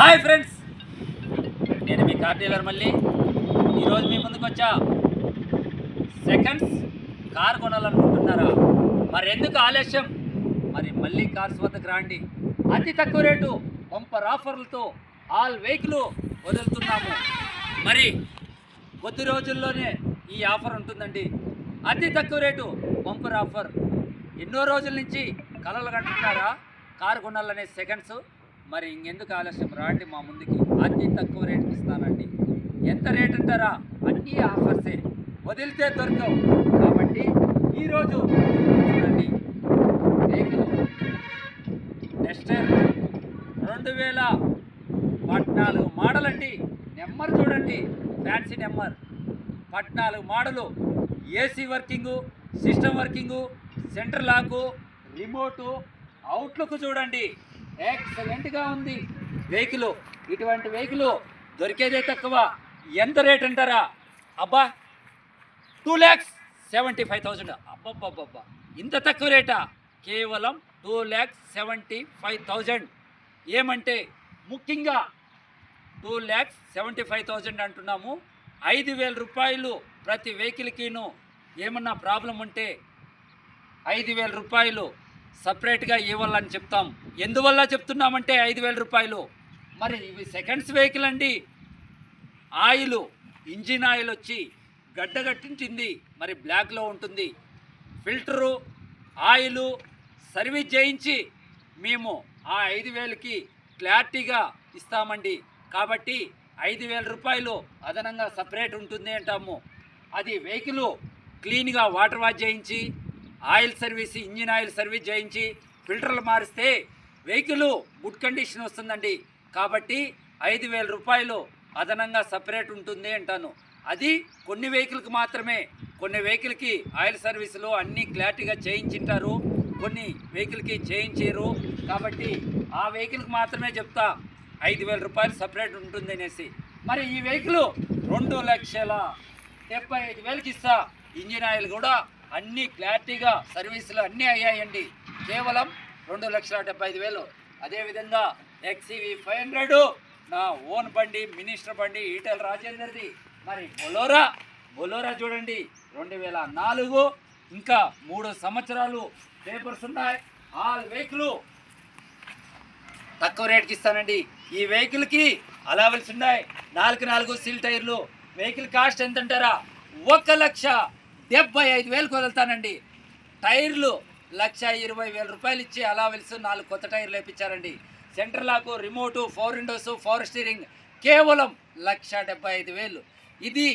Hi friends. నేను మీ car dealer మళ్ళీ. ఈరోజు మీ ముందుకు వచ్చా. సెకండ్స్ కార్ కొనాలనుకుంటున్నారా? మరి ఎందుకు ఆలస్యం? మరి మళ్ళీ కార్స్ వద్దకు రాండి. అతి తక్కువ రేటు పంపర్ ఆఫర్లతో ఆల్ వెహికల్ వదులుతున్నాము. మరి కొద్ది రోజుల్లోనే ఈ ఆఫర్ ఉంటుందండి. అతి తక్కువ రేటు పంపర్ ఆఫర్. ఎన్నో రోజుల నుంచి కలలు కంటున్నారా? Car కొనాలనే seconds. మరి ఇంకెందుకు ఆలస్యం? రాండి మా ముందుకి. అతి తక్కువ రేటుకి ఇస్తానండి. ఎంత రేట్ అంటారా? అన్ని ఆఫర్సే. వదిలితే దొరకవు. కాబట్టి ఈరోజు చూడండి. వెహికల్ ఇయర్ రెండు వేల పద్నాలుగు మోడల్ అండి నెంబర్ చూడండి. Fancy number. పద్నాలుగు model. AC working system working centre lock remote outlook చూడండి. ఎక్సలెంట్గా ఉంది. వెహికల్ ఇటువంటి వెహికల్ దొరికేదే తక్కువ. ఎంత రేట్ అంటారా? అబ్బా two lakhs seventy five thousand అబ్బబ్బబ్బబ్బా. ఇంత తక్కువ రేటా కేవలం two lakhs seventy five thousand ఏమంటే ముఖ్యంగా two lakhs seventy five thousand అంటున్నాము. ఐదు వేల రూపాయలు ప్రతి వెహికల్కిను ఏమన్నా ప్రాబ్లం ఉంటే ఐదు వేల రూపాయలు సపరేట్గా ఇవ్వాలని చెప్తాం. ఎందువల్ల చెప్తున్నామంటే ఐదు వేల రూపాయలు. మరి ఇవి సెకండ్స్ వెహికల్ అండి. ఆయిల్ ఇంజిన్ ఆయిల్ వచ్చి గడ్డగట్టించింది. మరి బ్లాక్లో ఉంటుంది. ఫిల్టరు ఆయిల్ సర్వీస్ చేయించి మేము ఆ ఐదు వేలకి క్లారిటీగా ఇస్తామండి. కాబట్టి ఐదు వేల రూపాయలు అదనంగా సపరేట్ ఉంటుంది అంటాము అది వెహికల్ క్లీన్గా వాటర్ వాష్ చేయించి oil service engine oil service చేయించి ఫిల్టర్లు మారిస్తే వెహికల్ గుడ్ కండిషన్ వస్తుందండి. కాబట్టి ఐదు వేల రూపాయలు అదనంగా సపరేట్ ఉంటుంది అంటాను. అది కొన్ని వెహికల్కి మాత్రమే. కొన్ని వెహికల్కి ఆయిల్ సర్వీసులు అన్నీ క్లారిటీగా చేయించింటారు. కొన్ని వెహికల్కి చేయించారు కాబట్టి ఆ వెహికల్కి మాత్రమే చెప్తా ఐదు వేల రూపాయలు సపరేట్ ఉంటుంది అనేసి. మరి ఈ వెహికల్ రెండు లక్షల డెబ్బై ఐదు వేలకి ఇస్తా. ఇంజిన్ ఆయిల్ కూడా అన్ని క్లారిటీగా సర్వీసులు అన్నీ అయ్యాయండి. కేవలం రెండు లక్షల డెబ్బై ఐదు వేలు. అదేవిధంగా ఎక్సీవీ ఫైవ్ హండ్రెడ్ నా ఓన్ బండి మినిస్టర్ బండి ఈటెల్ రాజేందర్ది. మరి బొలోరా బొలోరా చూడండి. రెండు వేల నాలుగు ఇంకా మూడు సంవత్సరాలు పేపర్స్ ఉన్నాయి. ఆల్ వెహికల్ తక్కువ రేట్కి ఇస్తానండి. ఈ వెహికల్కి అలవెల్స్ ఉన్నాయి. నాలుగు నాలుగు సీల్ టైర్లు. వెహికల్ కాస్ట్ ఎంత అంటారా ఒక లక్ష డెబ్బై ఐదు వేలకు వదులుతానండి టైర్లు లక్ష ఇరవై వేల రూపాయలు ఇచ్చి అలవెల్స్ నాలుగు కొత్త టైర్లు వేయించారండి centre lock remote four windows four steering కేవలం లక్ష డెబ్బై ఐదు వేలు. ఇది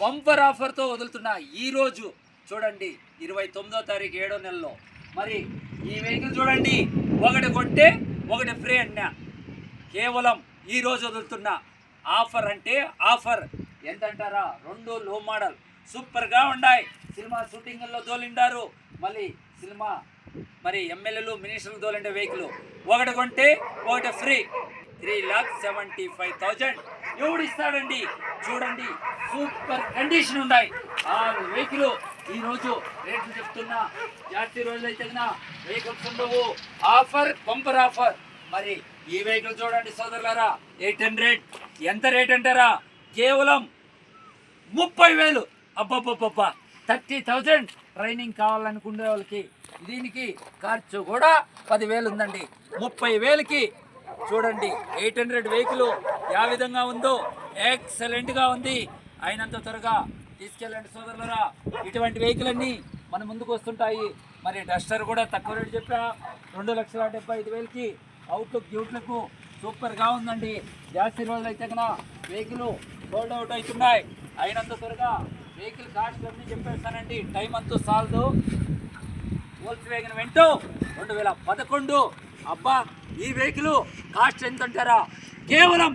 బంపర్ ఆఫర్తో వదులుతున్న ఈరోజు చూడండి ఇరవై తొమ్మిదో తారీఖు ఏడో నెలలో. మరి ఈ వెహికల్ చూడండి ఒకటి కొంటే ఒకటి ఫ్రీ అన్న. కేవలం ఈరోజు వదులుతున్న ఆఫర్ అంటే ఆఫర్. ఎంతంటారా? రెండు లో మోడల్. సూపర్గా ఉన్నాయి సినిమా షూటింగ్లో తోలిండారు మళ్ళీ సినిమా మరి ఎమ్మెల్యేలు మినిస్టర్లు తోలిండే వెహికల్ ఒకటి కొంటే ఒకటి free. Three lakh seventy five thousand. ఎవడు ఇస్తాడండి? చూడండి. సూపర్ కండిషన్ ఉన్నాయి ఆరు వెహికల్. ఈ రోజు రేట్లు చెప్తున్నా. జాస్తి రోజులైతే వెహికల్స్ ఉండవు. Offer bumper offer. మరి ఈ వెహికల్ చూడండి సోదరులారా. Eight hundred. ఎంత రేట్ అంటారా? కేవలం ముప్పై వేలు. అబ్బబ్బబ్బబ్బా. థర్టీ థౌజండ్ ట్రైనింగ్ కావాలనుకునే వాళ్ళకి దీనికి ఖర్చు కూడా పదివేలు ఉందండి. ముప్పై వేలకి చూడండి ఎయిట్ హండ్రెడ్ వెహికల్ ఏ విధంగా ఉందో ఎక్సలెంట్గా ఉంది. అయినంత త్వరగా తీసుకెళ్ళండి సోదరులరా. ఇటువంటి వెహికల్ అన్నీ మన ముందుకు వస్తుంటాయి. మరి డస్టర్ కూడా తక్కువ రేటు చెప్పా. రెండు లక్షల డెబ్బై ఐదు వేలకి అవుట్లుక్ గ్యూట్లకు సూపర్గా ఉందండి. జాస్తి రోజులు అయితే కన్నా వెహికల్ సోల్డ్ అవుట్ అవుతున్నాయి. అయినంత త్వరగా వెహికల్ కాస్ట్ అన్నీ చెప్పేస్తానండి. టైం అంతా సాల్దు. Volts vegan Vento. రెండు వేల పదకొండు. అబ్బా ఈ వెహికల్ కాస్ట్ ఎంత అంటారా కేవలం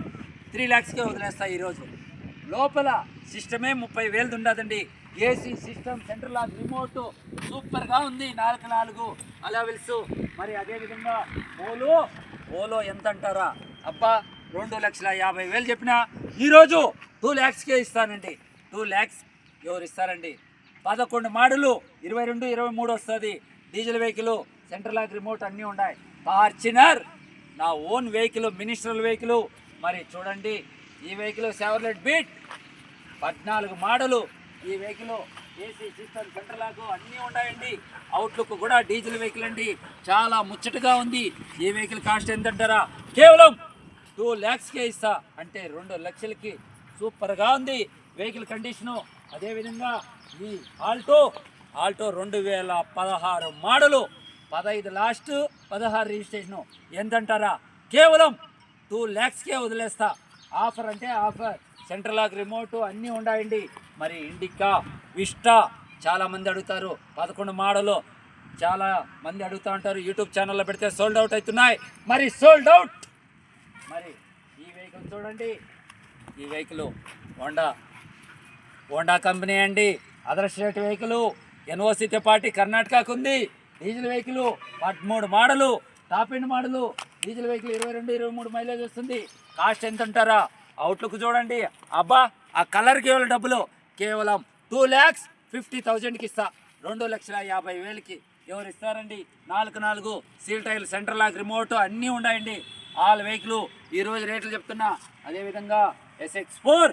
త్రీ ల్యాక్స్కే వదిలేస్తాయి ఈరోజు. లోపల సిస్టమే ముప్పై వేలది ఉండదండి. AC system centre lock remote సూపర్గా ఉంది. నాలుగు నాలుగు అలవెల్స్ మరి అదేవిధంగా ఓలో ఓలో ఎంత అంటారా అబ్బా రెండు లక్షల యాభై వేలు చెప్పిన ఈరోజు టూ ల్యాక్స్కే ఇస్తానండి. టూ ల్యాక్స్ వివరిస్తారండి పదకొండు మాడులు ఇరవై రెండు ఇరవై మూడు వస్తుంది. Diesel vehicle central lock remote అన్నీ ఉన్నాయి ఫార్చునర్ నా ఓన్ వెహికల్ మినిస్ట్రల్ వెహికల్. మరి చూడండి ఈ వెహికల్ సెవర్లెట్ బీట్ పద్నాలుగు మోడలు. ఈ vehicle AC system centre lock అన్నీ ఉన్నాయండి అవుట్లుక్ కూడా డీజిల్ వెహికల్ అండి. చాలా ముచ్చటగా ఉంది. ఈ వెహికల్ కాస్ట్ ఎంతంటారా? కేవలం టూ ల్యాక్స్కే ఇస్తా. అంటే రెండు లక్షలకి సూపర్గా ఉంది. వెహికల్ కండిషను అదేవిధంగా ఈ ఆల్టో ఆల్టో రెండు వేల పదహారు మోడలు పదహైదు లాస్ట్ పదహారు రిజిస్ట్రేషను ఎంతంటారా? కేవలం టూ ల్యాక్స్కే వదిలేస్తా. ఆఫర్ అంటే ఆఫర్. సెంట్రల్ లాక్ రిమోట్ అన్నీ ఉన్నాయండి మరి ఇండికా విస్టా చాలామంది అడుగుతారు. పదకొండు మోడలు చాలా మంది అడుగుతూ ఉంటారు. యూట్యూబ్ ఛానల్లో పెడితే సోల్డ్ అవుట్ అవుతున్నాయి. మరి సోల్డ్ అవుట్! మరి ఈ వెహికల్ చూడండి. ఈ వెహికల్ హోండా హోండా కంపెనీ అండి. అదర్ స్టేట్ వెహికల్ ఎన్ఓసితో పార్టీ కర్ణాటకకు ఉంది. డీజిల్ వెహికల్ పదమూడు model top end model diesel vehicle ఇరవై రెండు ఇరవై మూడు మైలేజ్ వస్తుంది. కాస్ట్ ఎంత అంటారా అవుట్లుక్ చూడండి. అబ్బా ఆ కలర్ కేవలం డబ్బులు. కేవలం టూ ల్యాక్స్ ఫిఫ్టీ థౌజండ్కి ఇస్తా. రెండు లక్షల యాభై వేలకి ఎవరు ఇస్తారండి? నాలుగు నాలుగు సీల్ టైల్ సెంటర్ లాక్ రిమోట్ అన్నీ ఉన్నాయండి. All vehicle. ఈరోజు రేట్లు చెప్తున్నా. అదేవిధంగా ఎస్ఎక్స్ ఫోర్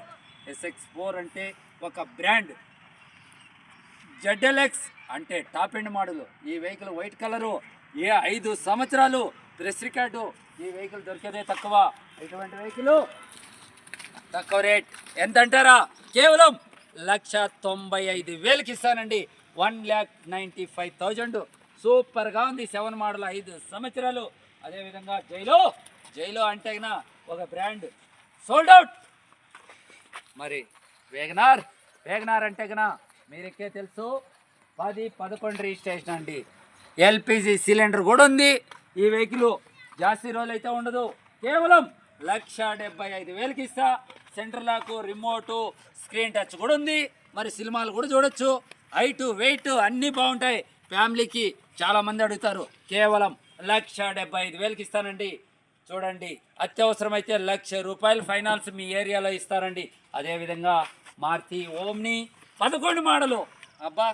ఎస్ఎక్స్ ఫోర్ అంటే ఒక బ్రాండ్. జెడ్ఎల్ఎక్స్ అంటే టాప్ ఎండ్ మోడల్. ఈ వెహికల్ వైట్ కలరు. ఏ ఐదు సంవత్సరాలు ప్రెస్ రికార్డు ఈ వెహికల్ దొరికేదే తక్కువ. ఇటువంటి వెహికల్ తక్కువ రేట్. ఎంత అంటారా కేవలం లక్ష తొంభై ఐదు వేలకి ఇస్తానండి. One lakh ninety five thousand. సూపర్గా ఉంది సెవెన్ మోడల్ ఐదు సంవత్సరాలు. అదేవిధంగా జైలో జైలో అంటే ఒక బ్రాండ్. Sold out. మరి వేగనార్ వేగనార్ అంటే కన్నా మీరెక్కే తెలుసు. పది పదకొండు రిజిస్ట్రేషన్ అండి. ఎల్పిజి సిలిండర్ కూడా ఉంది. ఈ వెహికల్ జాస్తి రోజులు అయితే ఉండదు. కేవలం లక్ష డెబ్బై ఐదు వేలకి ఇస్తా. Centre lock remote screen touch కూడా ఉంది. మరి సినిమాలు కూడా చూడొచ్చు. హైట్ వెయిట్ అన్నీ బాగుంటాయి. ఫ్యామిలీకి చాలామంది అడుగుతారు. కేవలం లక్ష డెబ్బై ఐదు వేలకి ఇస్తానండి. చూడండి. అత్యవసరమైతే లక్ష రూపాయలు ఫైనాన్స్ మీ ఏరియాలో ఇస్తారండి. అదేవిధంగా మారుతి ఓమ్ని పదకొండు మోడలు. అబ్బా!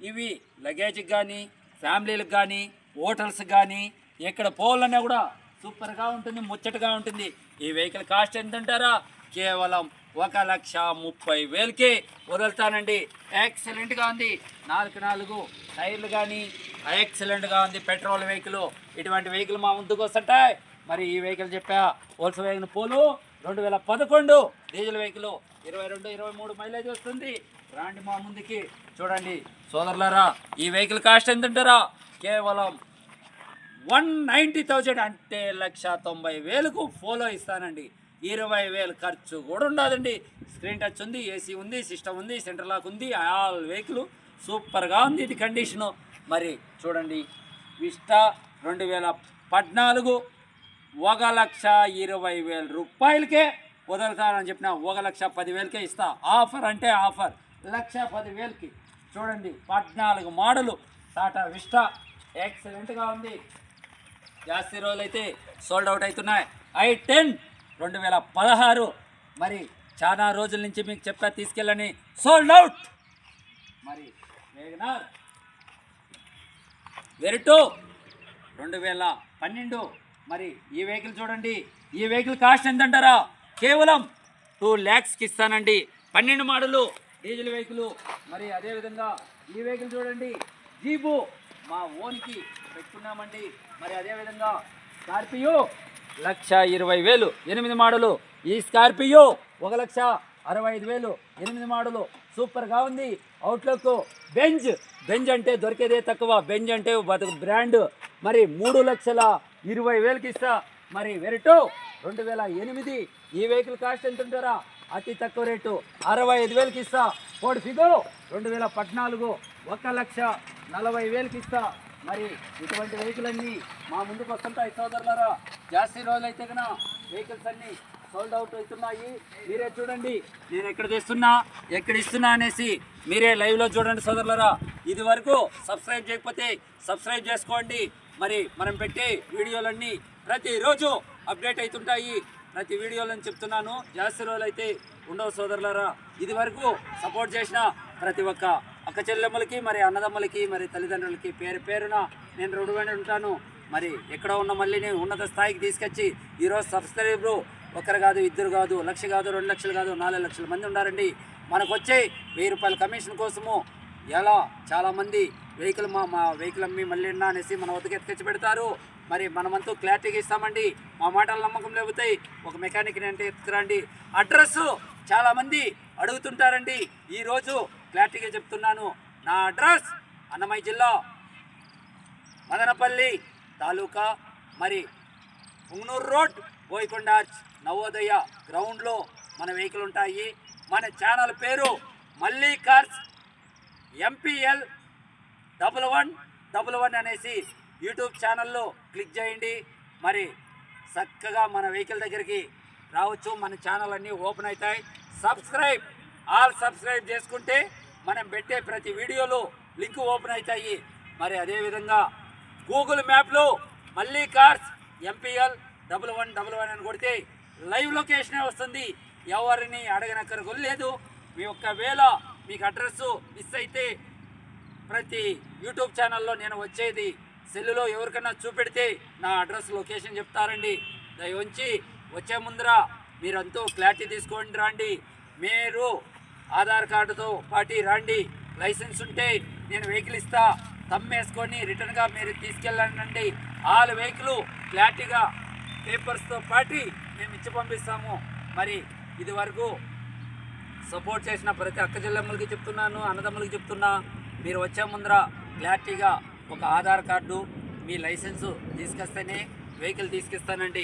ఇవి లగేజ్కి కానీ ఫ్యామిలీలకు కానీ హోటల్స్ కానీ ఎక్కడ పోవాలన్నా కూడా సూపర్గా ఉంటుంది ముచ్చటగా ఉంటుంది. ఈ వెహికల్ కాస్ట్ ఎంత అంటారా కేవలం ఒక లక్ష ముప్పై వేలకే వదులుతానండి. ఎక్సలెంట్గా ఉంది. నాలుగు నాలుగు టైర్లు కానీ ఎక్సలెంట్గా ఉంది పెట్రోల్ వెహికల్. ఇటువంటి వెహికల్ మా ముందుకు వస్తుంటాయి. మరి ఈ వెహికల్ చెప్పా వోల్స్ వేగన్ పోలు రెండు వేల పదకొండు డీజిల్ వెహికల్ ఇరవై రెండు ఇరవై మూడు మైలేజ్ వస్తుంది. రాండి మా ముందుకి. చూడండి సోదరులారా ఈ వెహికల్ కాస్ట్ ఎంత ఉంటారా కేవలం వన్ నైంటీ థౌజండ్ అంటే లక్ష తొంభై వేలకు ఫోలో ఇస్తానండి. ఇరవై వేలు ఖర్చు కూడా ఉండదండి. స్క్రీన్ టచ్ ఉంది ఏసీ ఉంది సిస్టమ్ ఉంది సెంటర్ లాక్ ఉంది ఆల్ వెహికల్ సూపర్గా ఉంది ఇది కండిషను. మరి చూడండి విస్టా రెండు వేల పద్నాలుగు ఒక లక్ష ఇరవై వేల రూపాయలకే వదులుతానని చెప్పిన ఒక లక్ష పదివేలకే ఇస్తా. ఆఫర్ అంటే ఆఫర్. లక్ష పదివేలకి చూడండి పద్నాలుగు మోడలు టాటా విస్టా. ఎక్సలెంట్గా ఉంది. జాస్తి రోజులు అయితే సోల్డ్ అవుట్ అవుతున్నాయి. ఐ టెన్ రెండు వేల పదహారు. మరి చాలా రోజుల నుంచి మీకు చెప్పా తీసుకెళ్ళని. సోల్డ్ అవుట్ మరి వేగనార్ వెరిటో రెండు వేల పన్నెండు. మరి ఈ వెహికల్ చూడండి. ఈ వెహికల్ కాస్ట్ ఎంత అంటారా కేవలం టూ ల్యాక్స్కి ఇస్తానండి. పన్నెండు మోడలు డీజిల్ వెహికల్. మరి అదేవిధంగా ఈ వెహికల్ చూడండి. జీపు మా ఓన్కి పెట్టుకున్నామండి. మరి అదేవిధంగా స్కార్పియో లక్ష ఇరవై వేలు. ఎనిమిది మోడలు. ఈ స్కార్పియో ఒక లక్ష అరవై ఐదు వేలు. ఎనిమిది మోడలు. సూపర్గా ఉంది. Outlook Benz. బెంజ్ అంటే దొరికేదే తక్కువ. బెంజ్ అంటే బతుకు బ్రాండ్. మరి మూడు లక్షల ఇరవై వేలకి ఇస్తా మరి వెరటు రెండు వేల ఎనిమిది. ఈ వెహికల్ కాస్ట్ ఎంత ఉంటారా అతి తక్కువ రేటు. అరవై ఐదు వేలకి ఇస్తా ఫోర్డ్ ఫిగో రెండు వేల పద్నాలుగు. ఒక లక్ష నలభై వేలకి ఇస్తా మరి ఇటువంటి వెహికల్ అన్నీ మా ముందుకు వస్తుంటాయి సోదరులారా. జాస్తి రోజులు అయితే కన్నా వెహికల్స్ అన్నీ సోల్డ్ అవుట్ అవుతున్నాయి. మీరే చూడండి. నేను ఎక్కడ తెస్తున్నా? ఎక్కడ ఇస్తున్నా అనేసి మీరే లైవ్లో చూడండి సోదరులరా. ఇది వరకు సబ్స్క్రైబ్ చేయకపోతే సబ్స్క్రైబ్ చేసుకోండి. మరి మనం పెట్టే వీడియోలన్నీ ప్రతిరోజు అప్డేట్ అవుతుంటాయి ప్రతి వీడియోలను చెప్తున్నాను. జాస్తి రోజులు అయితే ఉండవు సోదరులరా. ఇది వరకు సపోర్ట్ చేసిన ప్రతి ఒక్క అక్క చెల్లెమ్మలకి మరి అన్నదమ్మలకి మరి తల్లిదండ్రులకి పేరు పేరున నేను రుణపడి ఉంటాను. మరి ఎక్కడ ఉన్న మళ్ళీ నేను ఉన్నత స్థాయికి తీసుకొచ్చి ఈరోజు సబ్స్క్రైబర్లు ఒకరు కాదు ఇద్దరు కాదు లక్ష కాదు రెండు లక్షలు కాదు నాలుగు లక్షల మంది ఉన్నారండి మనకు వచ్చే వెయ్యి రూపాయల కమిషన్ కోసము ఎలా? చాలామంది వెహికల్ మా మా వెహికల్ అమ్మి మళ్ళీ అనేసి మన వద్దకు ఎత్తుకొచ్చి పెడతారు. మరి మనమంతా క్లారిటీగా ఇస్తామండి. మా మాటలు నమ్మకం లేకపోతాయి ఒక మెకానిక్ని అంటే ఎత్తుకురండి. అడ్రస్ చాలామంది అడుగుతుంటారండి. ఈరోజు క్లారిటీగా చెప్తున్నాను. నా అడ్రస్ అన్నమయ్య జిల్లా మదనపల్లి తాలూకా మరి పుంగనూరు రోడ్ బోయకొండ నవోదయ గ్రౌండ్లో మన వెహికల్ ఉంటాయి. మన ఛానల్ పేరు మళ్ళీ cars MPL double one double one అనేసి యూట్యూబ్ ఛానల్లో క్లిక్ చేయండి. మరి చక్కగా మన వెహికల్ దగ్గరికి రావచ్చు. మన ఛానల్ అన్నీ ఓపెన్ అవుతాయి. సబ్స్క్రైబ్ ఆల్ సబ్స్క్రైబ్ చేసుకుంటే మనం పెట్టే ప్రతి వీడియోలో లింక్ ఓపెన్ అవుతాయి. మరి అదేవిధంగా గూగుల్ మ్యాప్లో మళ్ళీ cars MPL double one double one అని కొడితే లైవ్ లొకేషనే వస్తుంది. ఎవరిని అడగనక్కర లేదు. మీ యొక్క వేళ మీకు అడ్రస్ మిస్ అయితే ప్రతి యూట్యూబ్ ఛానల్లో నేను వచ్చేది. సెల్లులో ఎవరికైనా చూపెడితే నా అడ్రస్ లొకేషన్ చెప్తారండి. దయవంచి వచ్చే ముందర మీరంతా క్లారిటీ తీసుకోండి రండి. మీరు ఆధార్ కార్డుతో పాటి రండి. లైసెన్స్ ఉంటే నేను వెహికల్ ఇస్తా. తమ్మేసుకొని రిటర్న్గా మీరు తీసుకెళ్ళండి. ఆల్ వెహికల్ క్లారిటీగా పేపర్స్తో పాటి మేము ఇచ్చి పంపిస్తాము. మరి ఇది వరకు సపోర్ట్ చేసిన ప్రతి అక్క చెల్లెమ్మలకి చెప్తున్నాను అన్నదమ్ములకి చెప్తున్నా. మీరు వచ్చే ముందర క్లారిటీగా ఒక ఆధార్ కార్డు మీ లైసెన్సు తీసుకొస్తేనే వెహికల్ తీసుకొస్తానండి.